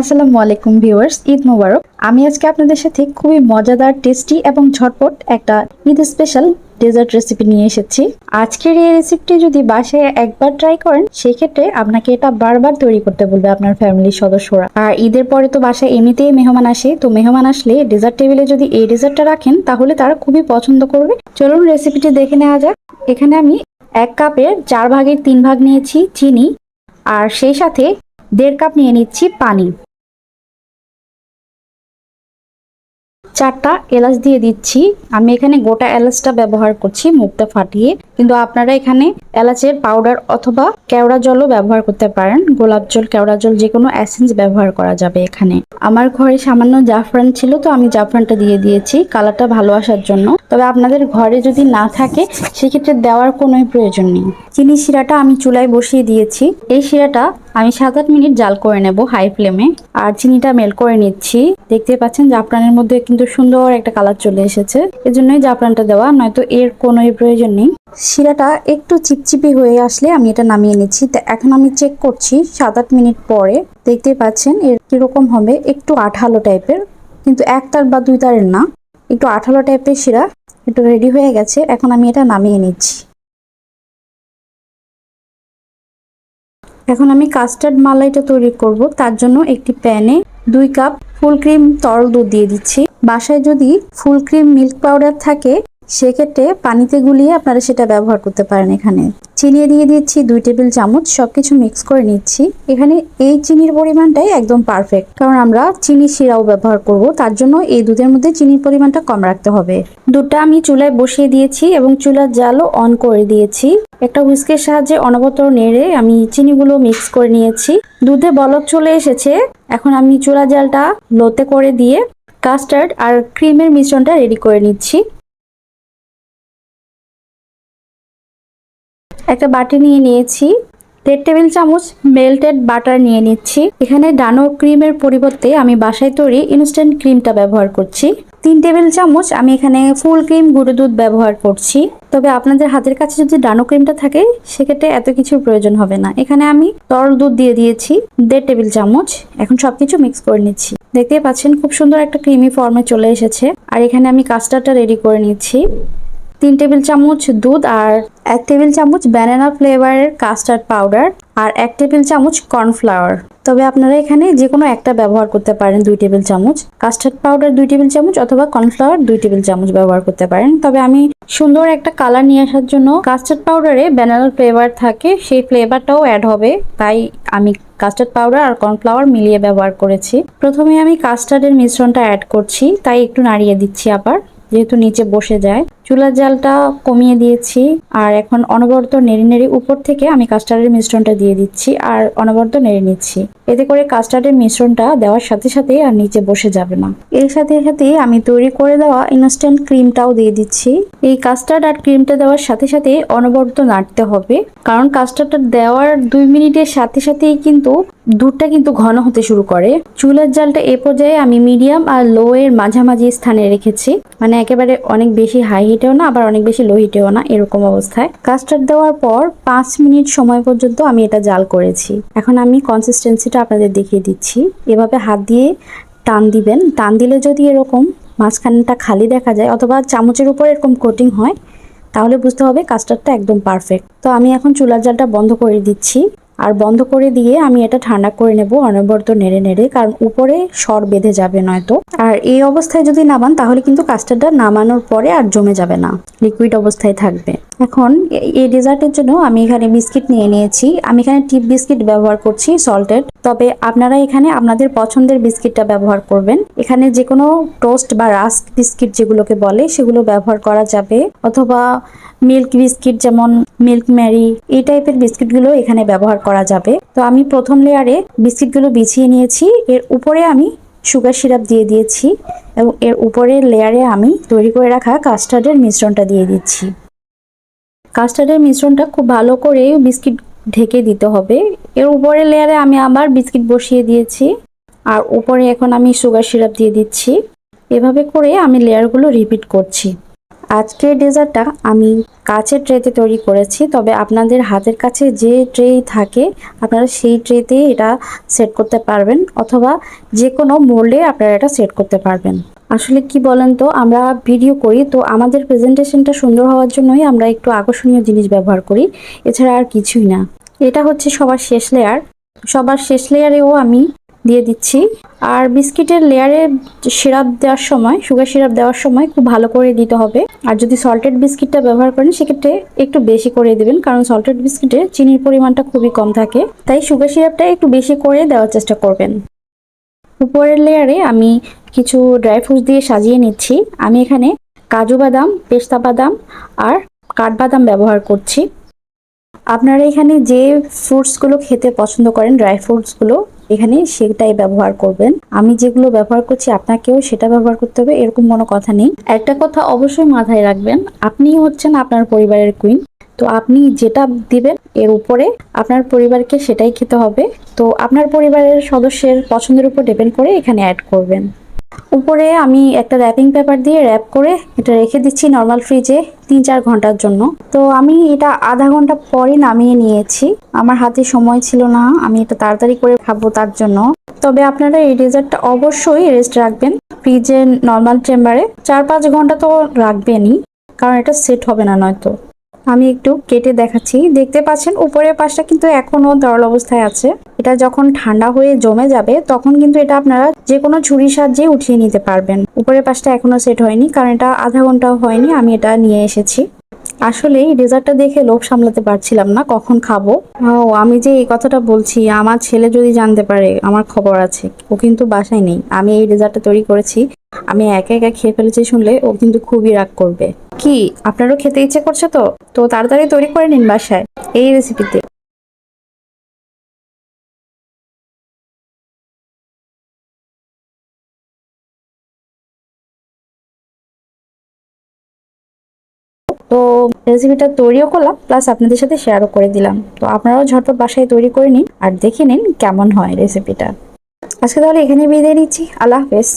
আসসালামু আলাইকুম ভিউয়ার্স, ঈদ মোবারক। আমি আজকে আপনাদের সাথে খুবই মজাদার, টেস্টি এবং ঝটপট একটা ঈদ স্পেশাল ডেজার্ট রেসিপি নিয়ে এসেছি। আজকের এই রেসিপিটি যদি বাসায় একবার ট্রাই করেন, সেক্ষেত্রে আপনাকে এটা বারবার তৈরি করতে বলবে আপনার ফ্যামিলির সদস্যরা। আর ঈদের পরে তো বাসায় এমনিতেই মেহমান আসে, তো মেহমান আসলে ডেজার্ট টেবিলে যদি এই ডেজার্টটা রাখেন, তাহলে তারা খুবই পছন্দ করবে। চলুন রেসিপিটি দেখে নেওয়া যাক। এখানে আমি এক কাপের চার ভাগের তিন ভাগ নিয়েছি চিনি, আর সেই সাথে দেড় কাপ নিয়ে নিচ্ছি পানি। চারটা এলাচ দিয়ে দিচ্ছি। আমি এখানে গোটা এলাচটা ব্যবহার করছি, মুখটা ফাটিয়ে। কিন্তু আপনারা এখানে এলাচের পাউডার অথবা কেওড়া জলও ব্যবহার করতে পারেন। গোলাপ জল, কেওড়া জল, যে কোনো অ্যাসেন্স ব্যবহার করা যাবে এখানে। আমার ঘরে সামান্য জাফরান ছিল, তো আমি জাফরানটা দিয়ে দিয়েছি। কালারটা ভালো আসার জন্য। তবে আপনাদের ঘরে যদি না থাকে, সেক্ষেত্রে দেওয়ার কোনো প্রয়োজন নেই। চিনি শিরাটা আমি চুলায় বসিয়ে দিয়েছি। এই শিরাটা আমি সাত আট মিনিট জাল করে নেব হাই ফ্লেমে আর চিনিটা মেল করে নিচ্ছি। দেখতে পাচ্ছেন জাফরানের মধ্যে কিন্তু সুন্দর একটা কালার চলে এসেছে। এজন্যই জাফরানটা দেওয়া, নয়তো এর কোনো প্রয়োজন নেই। শিরাটা একটু চিপচিপি হয়ে আসলে আমি এটা নামিয়ে নিচ্ছি। তো এখন আমি চেক করছি সাত আট মিনিট পরে। দেখতে পাচ্ছেন এর কীরকম হবে, একটু আঠালো টাইপের কিন্তু এক তার বা দুই তারের না। একটু আঠালো টাইপের শিরা, একটু রেডি হয়ে গেছে। এখন আমি এটা নামিয়ে নিচ্ছি। এখন আমি কাস্টার্ড মালাইটা তৈরি করব। তার জন্য একটি প্যানে দুই কাপ ফুল ক্রিম তরল দুধ দিয়ে দিচ্ছি। বাসায় যদি ফুল ক্রিম মিল্ক পাউডার থাকে, সেক্ষেত্রে পানিতে গুলিয়ে আপনারা সেটা ব্যবহার করতে পারেন এখানে। চিনি দিয়ে দিচ্ছি দুই টেবিল চামচ, সবকিছু মিক্স করে নিচ্ছি। এখানে এই চিনির পরিমাণটাই একদম পারফেক্ট কারণ আমরা চিনি শিরাও ব্যবহার করব। তার জন্য এই দুধের মধ্যে চিনির পরিমাণটা কম রাখতে হবে। দুধটা আমি চুলায় বসিয়ে দিয়েছি এবং চুলার জালও অন করে দিয়েছি। একটা হুইস্কের সাহায্যে অনবতর নেড়ে আমি চিনিগুলো মিক্স করে নিয়েছি। দুধে বলক চলে এসেছে। এখন আমি চুলা জালটা লোতে করে দিয়ে কাস্টার্ড আর ক্রিমের মিশ্রণটা রেডি করে নিচ্ছি। একটা বাটি নিয়ে নিয়েছি। দেড় টেবিল চামচ মেল্টেড বাটার নিয়ে নিচ্ছি। এখানে ডানো ক্রিমের পরিবর্তে আমি বাসায় তৈরি ইনস্ট্যান্ট ক্রিমটা ব্যবহার করছি। তিন টেবিল চামচ আমি এখানে ফুল ক্রিম গুঁড়ো দুধ ব্যবহার করছি। তবে আপনাদের হাতের কাছে যদি ডানো ক্রিমটা থাকে, সেক্ষেত্রে এত কিছু প্রয়োজন হবে না। এখানে আমি তরল দুধ দিয়ে দিয়েছি, দেড় টেবিল চামচ। এখন সবকিছু মিক্স করে নিচ্ছি। দেখতে পাচ্ছেন, খুব সুন্দর একটা ক্রিমি ফর্মে চলে এসেছে। আর এখানে আমি কাস্টার্ডটা রেডি করে নিচ্ছি। তিন টেবিল চামচ দুধ আর এক টেবিল চামচ ব্যানানা ফ্লেভারের কাস্টার্ড পাউডার আর এক টেবিল চামচ কর্নফ্লাওয়ার তবে আপনারা এখানে যে কোনো একটা ব্যবহার করতে পারেন দুই টেবিল চামচ। কাস্টার্ড পাউডার দুই টেবিল চামচ অথবা কর্নফ্লাওয়ার দুই টেবিল চামচ ব্যবহার করতে পারেন। তবে আমি সুন্দর একটা কালার নিয়ে আসার জন্য কাস্টার্ড পাউডারে ব্যানানা ফ্লেভার থাকে, সেই ফ্লেভারটাও অ্যাড হবে। তাই আমি কাস্টার্ড পাউডার আর কর্নফ্লাওয়ার মিলিয়ে ব্যবহার করেছি। প্রথমে আমি কাস্টার্ডের মিশ্রণটা অ্যাড করছি, তাই একটু নাড়িয়ে দিচ্ছি আবার, যেহেতু নিচে বসে যায়। চুলার জালটা কমিয়ে দিয়েছি, আর এখন অনবরত নেড়ে নেড়ে উপর থেকে আমি কাস্টার্ডের মিশ্রণটা দিয়ে দিচ্ছি, আর অনবরত নেড়ে নিচ্ছি। এতে করে কাস্টার্ডের মিশ্রণটা দেওয়ার সাথে সাথে আর নিচে বসে যাবে না। এর সাথে সাথে আমি তৈরি করে দেওয়া ইনস্ট্যান্ট ক্রিমটাও দিয়ে দিচ্ছি। এই কাস্টার্ড আর ক্রিমটা দেওয়ার সাথে সাথে অনবরত নাড়তে হবে, কারণ কাস্টার্ডটা দেওয়ার দুই মিনিটের সাথে সাথেই কিন্তু দুধটা কিন্তু ঘন হতে শুরু করে। চুলার জালটা এ পর্যায়ে আমি মিডিয়াম আর লো এর মাঝামাঝি স্থানে রেখেছি মানে একেবারে অনেক বেশি হাই হিটেও না, আবার অনেক বেশি লো হিটেও না, এরকম অবস্থায়। কাস্টার্ড দেওয়ার পর পাঁচ মিনিট সময় পর্যন্ত আমি এটা জাল করেছি। এখন আমি কনসিস্টেন্সিটা আপনাদের দেখিয়ে দিচ্ছি। এভাবে হাত দিয়ে টান দিবেন। টান দিলে যদি এরকম মাঝখানটা খালি দেখা যায়, অথবা চামচের উপর এরকম কোটিং হয়, তাহলে বুঝতে হবে কাস্টার্ডটা একদম পারফেক্ট তো আমি এখন চুলার জালটা বন্ধ করে দিচ্ছি। আর বন্ধ করে দিয়ে আমি এটা ঠান্ডা করে নেব অনবরত নেড়ে নেড়ে, কারণ উপরে সর বেঁধে যাবে নয়তো। আর এই অবস্থায় যদি নামান, তাহলে কিন্তু কাস্টার্ডটা নামানোর পরে আর জমে যাবে না। লিকুইড অবস্থায় থাকবে। এখন এই ডেজার্টের জন্য আমি এখানে বিস্কিট নিয়ে নিয়েছি। আমি এখানে টিপ বিস্কিট ব্যবহার করছি, সল্টেড। তবে আপনারা এখানে আপনাদের পছন্দের বিস্কিটটা ব্যবহার করবেন। এখানে যে কোনো টোস্ট বা রাস্ক বিস্কিট যেগুলোকে বলে, সেগুলো ব্যবহার করা যাবে। অথবা মিল্ক বিস্কিট যেমন মিল্ক ম্যারি, এই টাইপের বিস্কিটগুলো এখানে ব্যবহার করা যাবে। তো আমি প্রথম লেয়ারে বিস্কিটগুলো বিছিয়ে নিয়েছি। এর উপরে আমি সুগার সিরাপ দিয়ে দিয়েছি এবং এর উপরের লেয়ারে আমি তৈরি করে রাখা কাস্টার্ডের মিশ্রণটা দিয়ে দিচ্ছি। কাস্টার্ডের মিশ্রণটা খুব ভালো করে বিস্কিট ঢেকে দিতে হবে। এর উপরের লেয়ারে আমি আবার বিস্কিট বসিয়ে দিয়েছি। আর উপরে এখন আমি সুগার সিরাপ দিয়ে দিচ্ছি। এভাবে করে আমি লেয়ারগুলো রিপিট করছি। আজকের ডেজার্টটা আমি কাচের ট্রেতে তৈরি করেছি। তবে আপনাদের হাতের কাছে যে ট্রে থাকে, আপনারা সেই ট্রেতে এটা সেট করতে পারবেন। অথবা যে কোনো মোল্ডে আপনারা এটা সেট করতে পারবেন। আসলে কি বলেন তো? আমরা ভিডিও করি, তো আমাদের প্রেজেন্টেশনটা সুন্দর হওয়ার জন্যই আমরা একটু আকর্ষণীয় জিনিস ব্যবহার করি। এছাড়া আর কিছুই না। এটা হচ্ছে সবার শেষ লেয়ার সবার শেষ লেয়ারেও আমি দিয়ে দিচ্ছি। আর বিস্কিটের লেয়ারে সিরাপ দেওয়ার সময় সুগার সিরাপ দেওয়ার সময় খুব ভালো করে দিতে হবে। আর যদি সল্টেড বিস্কিটটা ব্যবহার করেন, সেক্ষেত্রে একটু বেশি করে দেবেন, কারণ সল্টেড বিস্কিটে চিনির পরিমাণটা খুবই কম থাকে। তাই সুগার সিরাপটা একটু বেশি করে দেওয়ার চেষ্টা করবেন। উপরের লেয়ারে আমি কিছু ড্রাই ফ্রুটস দিয়ে সাজিয়ে নিচ্ছি। আমি এখানে কাজু বাদাম, পেস্তা বাদাম আর কাঠবাদাম ব্যবহার করছি। আপনারা এখানে যে ফ্রুটসগুলো খেতে পছন্দ করেন, ড্রাই ফ্রুটসগুলো এখানে সেটাই ব্যবহার করবেন। আমি যেগুলো ব্যবহার করছি, আপনাকেও সেটা ব্যবহার করতে হবে, এরকম কোনো কথা নেই। একটা কথা অবশ্যই মাথায় রাখবেন আপনি হচ্ছেন আপনার পরিবারের কুইন তো আপনি যেটা দিবেন এর উপরে আপনার পরিবারকে সেটাই খেতে হবে। তো আপনার পরিবারের সদস্যের পছন্দের উপর ডিপেন্ড করে এখানে অ্যাড করবেন। উপরে আমি একটা র্যাপিং পেপার দিয়ে র্যাপ করে এটা রেখে দিচ্ছি নর্মাল ফ্রিজে তিন চার ঘণ্টার জন্য। তো আমি এটা আধা ঘণ্টা পরে নামিয়ে নিয়েছি। আমার হাতে সময় ছিল না, আমি এটা তাড়াতাড়ি করে খাব তার জন্য। তবে আপনারা এই ডেজার্টটা অবশ্যই রেস্ট রাখবেন ফ্রিজে নর্মাল চেম্বারে চার পাঁচ ঘণ্টা তো রাখবেনই, কারণ এটা সেট হবে না নয়তো। আমি একটু কেটে দেখাচ্ছি। দেখতে পাচ্ছেন, উপরের পাশটা কিন্তু এখনও তরল অবস্থায় আছে। এটা যখন ঠান্ডা হয়ে জমে যাবে, তখন কিন্তু এটা আপনারা যে কোনো ছুরির সাহায্যে উঠিয়ে নিতে পারবেন। উপরের পাশটা এখনও সেট হয়নি, কারণ এটা আধা ঘন্টাও হয়নি, আমি এটা নিয়ে এসেছি। আসলে এই ডেজার্টটা দেখে লোভ সামলাতে পারছিলাম না, কখন খাব? ও, আমি যে এই কথাটা বলছি, আমার ছেলে যদি জানতে পারে, আমার খবর আছে। ও কিন্তু বাসায় নেই। আমি এই ডেজার্টটা তৈরি করেছি। আমি একা একা খেয়ে ফেলেছি শুনলে ও কিন্তু খুবই রাগ করবে। কি? আপনারও খেতে ইচ্ছে করছে তো? তো তাড়াতাড়ি তৈরি করে নিন বাসায়, এই রেসিপিতে তো রেসিপিটা তৈরিও করলাম প্লাস আপনাদের সাথে শেয়ারও করে দিলাম। তো আপনারাও ঝটপট বাসায় তৈরি করে নিন, আর দেখে নিন কেমন হয় রেসিপিটা আজকে তাহলে এখানে বিদায় নিচ্ছি, আল্লাহ হাফেজ।